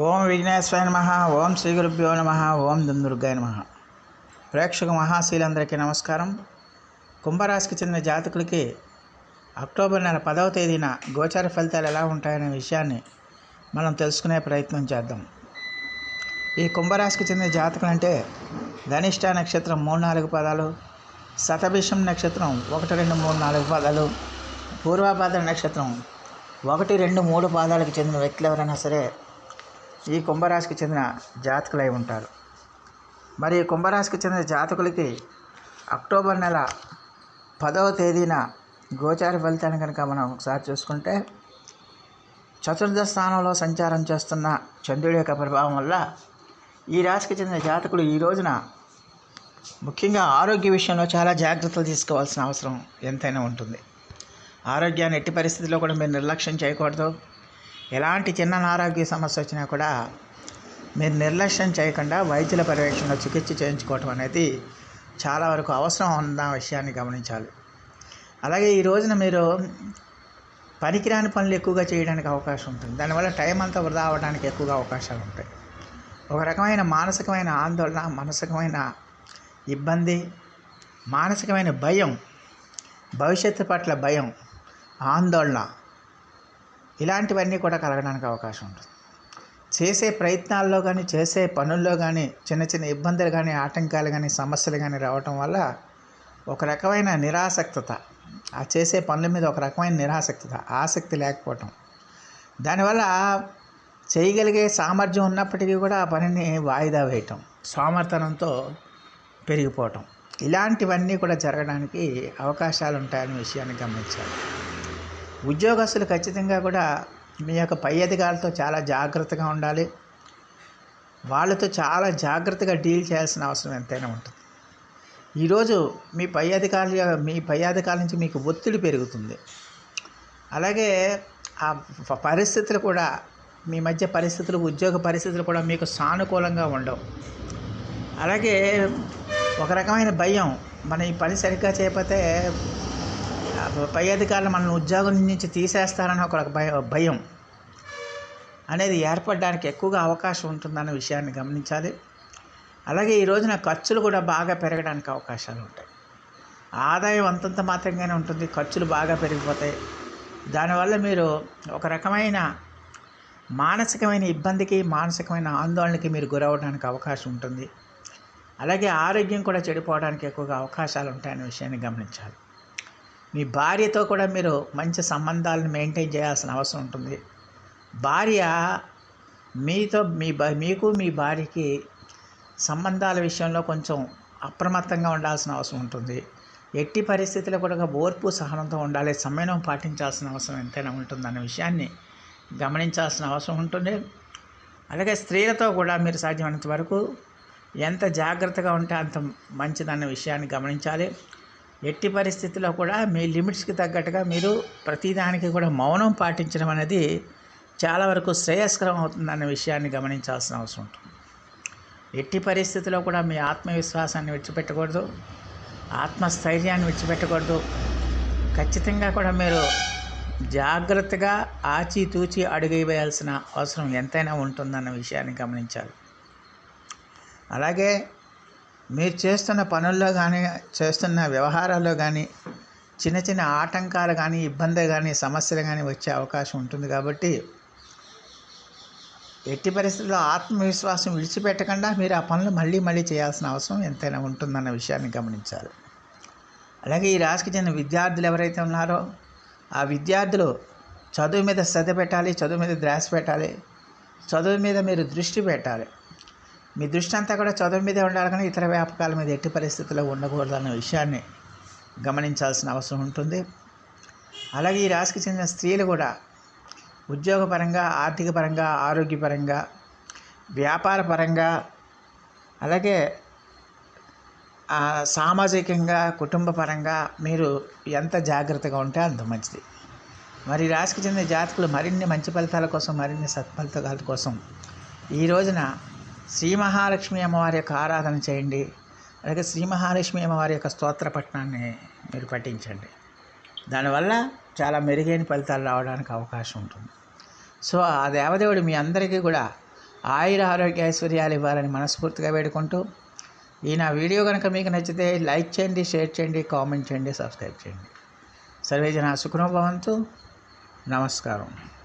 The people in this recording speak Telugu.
ఓం విఘ్నేశ్వరాయ నమ ఓం శ్రీ గురుభ్యో నమ ఓం దుందుర్గాయ నమ. ప్రేక్షక మహాశీలందరికీ నమస్కారం. కుంభరాశికి చెందిన జాతకులకి అక్టోబర్ నెల పదవ తేదీన గోచార ఫలితాలు ఎలా ఉంటాయనే విషయాన్ని మనం తెలుసుకునే ప్రయత్నం చేద్దాం. ఈ కుంభరాశికి చెందిన జాతకులు అంటే ధనిష్ట నక్షత్రం మూడు నాలుగు పదాలు శతభిషం నక్షత్రం ఒకటి రెండు మూడు నాలుగు పదాలు పూర్వాభాద్ర నక్షత్రం ఒకటి రెండు మూడు పాదాలకు చెందిన వ్యక్తులు ఎవరైనా సరే ఈ కుంభరాశికి చెందిన జాతకులై ఉంటారు. మరి కుంభరాశికి చెందిన జాతకులకి అక్టోబర్ నెల పదవ తేదీన గోచార ఫలితాన్ని కనుక మనం ఒకసారి చూసుకుంటే చతుర్థ స్థానంలో సంచారం చేస్తున్న చంద్రుడి యొక్క ప్రభావం వల్ల ఈ రాశికి చెందిన జాతకులు ఈ రోజున ముఖ్యంగా ఆరోగ్య విషయంలో చాలా జాగ్రత్తలు తీసుకోవాల్సిన అవసరం ఎంతైనా ఉంటుంది. ఆరోగ్యాన్ని ఎట్టి పరిస్థితుల్లో కూడా మీరు నిర్లక్ష్యం చేయకూడదు. ఎలాంటి చిన్న అనారోగ్య సమస్య వచ్చినా కూడా మీరు నిర్లక్ష్యం చేయకుండా వైద్యుల పర్యవేక్షణలో చికిత్స చేయించుకోవటం అనేది చాలా వరకు అవసరం ఉన్న విషయాన్ని గమనించాలి. అలాగే ఈ రోజున మీరు పనికిరాని పనులు ఎక్కువగా చేయడానికి అవకాశం ఉంటుంది. దానివల్ల టైం అంతా వృధా అవ్వడానికి ఎక్కువగా అవకాశాలు ఉంటాయి. ఒక రకమైన మానసికమైన ఆందోళన మానసికమైన ఇబ్బంది మానసికమైన భయం భవిష్యత్తు పట్ల భయం ఆందోళన ఇలాంటివన్నీ కూడా కలగడానికి అవకాశం ఉంటుంది. చేసే ప్రయత్నాల్లో కానీ చేసే పనుల్లో కానీ చిన్న చిన్న ఇబ్బందులు కానీ ఆటంకాలు కానీ సమస్యలు కానీ రావటం వల్ల ఒక రకమైన నిరాసక్తత ఆ చేసే పనుల మీద ఒక రకమైన నిరాసక్తత ఆసక్తి లేకపోవటం. దానివల్ల చేయగలిగే సామర్థ్యం ఉన్నప్పటికీ కూడా ఆ పనిని వాయిదా వేయటం సోమర్థనంతో పెరిగిపోవటం. ఇలాంటివన్నీ కూడా జరగడానికి అవకాశాలు ఉంటాయనే విషయాన్ని గమనించాలి. ఉద్యోగస్తులు ఖచ్చితంగా కూడా మీ యొక్క పై అధికారులతో చాలా జాగ్రత్తగా ఉండాలి. వాళ్ళతో చాలా జాగ్రత్తగా డీల్ చేయాల్సిన అవసరం ఎంతైనా ఉంటుంది. ఈరోజు మీ పై అధికారుల మీ పై అధికారుల నుంచి మీకు ఒత్తిడి పెరుగుతుంది. అలాగే ఆ పరిస్థితులు కూడా మీ మధ్య పరిస్థితులు ఉద్యోగ పరిస్థితులు కూడా మీకు సానుకూలంగా ఉండవు. అలాగే ఒక రకమైన భయం మన ఈ పని సరిగ్గా చేయకపోతే పై అధికారులు మనల్ని ఉద్యోగం నుంచి తీసేస్తారని ఒక భయ భయం అనేది ఏర్పడడానికి ఎక్కువగా అవకాశం ఉంటుందన్న విషయాన్ని గమనించాలి. అలాగే ఈ రోజున ఖర్చులు కూడా బాగా పెరగడానికి అవకాశాలు ఉంటాయి. ఆదాయం అంతంత మాత్రంగానే ఉంటుంది ఖర్చులు బాగా పెరిగిపోతాయి. దానివల్ల మీరు ఒక రకమైన మానసికమైన ఇబ్బందికి మానసికమైన ఆందోళనకి మీరు గురవడానికి అవకాశం ఉంటుంది. అలాగే ఆరోగ్యం కూడా చెడిపోవడానికి ఎక్కువగా అవకాశాలు ఉంటాయనే విషయాన్ని గమనించాలి. మీ భార్యతో కూడా మీరు మంచి సంబంధాలను మెయింటైన్ చేయాల్సిన అవసరం ఉంటుంది. భార్య మీతో మీ మీకు మీ భార్యకి సంబంధాల విషయంలో కొంచెం అప్రమత్తంగా ఉండాల్సిన అవసరం ఉంటుంది. ఎట్టి పరిస్థితుల్లో కూడా ఓర్పు సహనంతో ఉండాలి సమయం పాటించాల్సిన అవసరం ఎంతైనా ఉంటుందన్న విషయాన్ని గమనించాల్సిన అవసరం ఉంటుంది. అలాగే స్త్రీలతో కూడా మీరు సాధ్యమైనంత వరకు ఎంత జాగ్రత్తగా ఉంటే అంత మంచిదన్న విషయాన్ని గమనించాలి. ఎట్టి పరిస్థితుల్లో కూడా మీ లిమిట్స్కి తగ్గట్టుగా మీరు ప్రతిదానికి కూడా మౌనం పాటించడం అనేది చాలా వరకు శ్రేయస్కరం అవుతుందన్న విషయాన్ని గమనించాల్సిన అవసరం ఉంటుంది. ఎట్టి పరిస్థితుల్లో కూడా మీ ఆత్మవిశ్వాసాన్ని విడిచిపెట్టకూడదు ఆత్మస్థైర్యాన్ని విడిచిపెట్టకూడదు. ఖచ్చితంగా కూడా మీరు జాగ్రత్తగా ఆచితూచి అడుగు వేయాల్సిన అవసరం ఎంతైనా ఉంటుందన్న విషయాన్ని గమనించాలి. అలాగే మీరు చేస్తున్న పనుల్లో కానీ చేస్తున్న వ్యవహారాల్లో కానీ చిన్న చిన్న ఆటంకాలు కానీ ఇబ్బంది కానీ సమస్యలు కానీ వచ్చే అవకాశం ఉంటుంది కాబట్టి ఎట్టి పరిస్థితుల్లో ఆత్మవిశ్వాసం విడిచిపెట్టకుండా మీరు ఆ పనులు మళ్ళీ మళ్ళీ చేయాల్సిన అవసరం ఎంతైనా ఉంటుందన్న విషయాన్ని గమనించాలి. అలాగే ఈ రాశికి చెందిన విద్యార్థులు ఎవరైతే ఉన్నారో ఆ విద్యార్థులు చదువు మీద శ్రద్ధ పెట్టాలి చదువు మీద ద్రాస పెట్టాలి చదువు మీద మీరు దృష్టి పెట్టాలి. మీ దృష్టి అంతా కూడా చదువు మీదే ఉండాలి కానీ ఇతర వ్యాపకాల మీద ఎట్టి పరిస్థితుల్లో ఉండకూడదన్న విషయాన్ని గమనించాల్సిన అవసరం ఉంటుంది. అలాగే ఈ రాశికి చెందిన స్త్రీలు కూడా ఉద్యోగపరంగా ఆర్థికపరంగా ఆరోగ్యపరంగా వ్యాపారపరంగా అలాగే సామాజికంగా కుటుంబపరంగా మీరు ఎంత జాగ్రత్తగా ఉంటే అంత మంచిది. మరి రాశికి చెందిన జాతకులు మరిన్ని మంచి ఫలితాల కోసం మరిన్ని సత్ఫలితాల కోసం ఈ రోజున శ్రీ మహాలక్ష్మి అమ్మవారి యొక్క ఆరాధన చేయండి. అలాగే శ్రీ మహాలక్ష్మి అమ్మవారి యొక్క స్తోత్ర పట్టణాన్ని మీరు పఠించండి. దానివల్ల చాలా మెరుగైన ఫలితాలు రావడానికి అవకాశం ఉంటుంది. సో ఆ దేవదేవుడు మీ అందరికీ కూడా ఆయుర ఆరోగ్య ఐశ్వర్యాలు ఇవ్వాలని మనస్ఫూర్తిగా వేడుకుంటూ ఈ నా వీడియో కనుక మీకు నచ్చితే లైక్ చేయండి షేర్ చేయండి కామెంట్ చేయండి సబ్స్క్రైబ్ చేయండి. సర్వేజన సుఖనోభవంతు నమస్కారం.